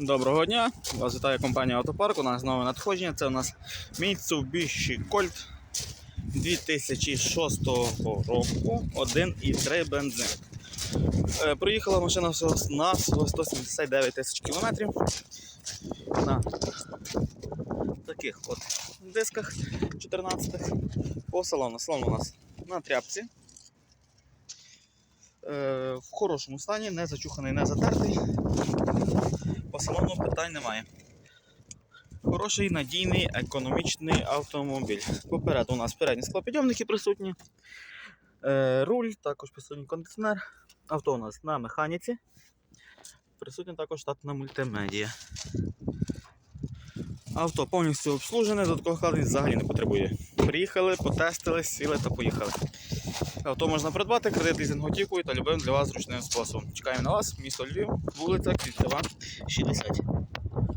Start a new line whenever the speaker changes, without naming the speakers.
Доброго дня! Вас вітає компанія Автопарк. У нас нове надходження. Це у нас Mitsubishi Colt 2006 року 1,3 бензин. Е, Проїхала машина на 179 тисяч кілометрів на таких от дисках 14 по салону. Салон у нас на тряпці. Е, В хорошому стані, не зачуханий, не затертий. Питань немає. Хороший, надійний, економічний автомобіль. Попереду у нас передні склопідйомники присутні. Е, руль, також присутній кондиціонер. Авто у нас на механіці. Присутня також штатна мультимедія. Авто повністю обслужене, додаткових вкладень взагалі не потребує. Приїхали, потестили, сіли та поїхали. Авто можна придбати, кредит лізинг готівкою та любим для вас зручним способом. Чекаємо на вас, місто Львів, вулиця Кільцева, 60.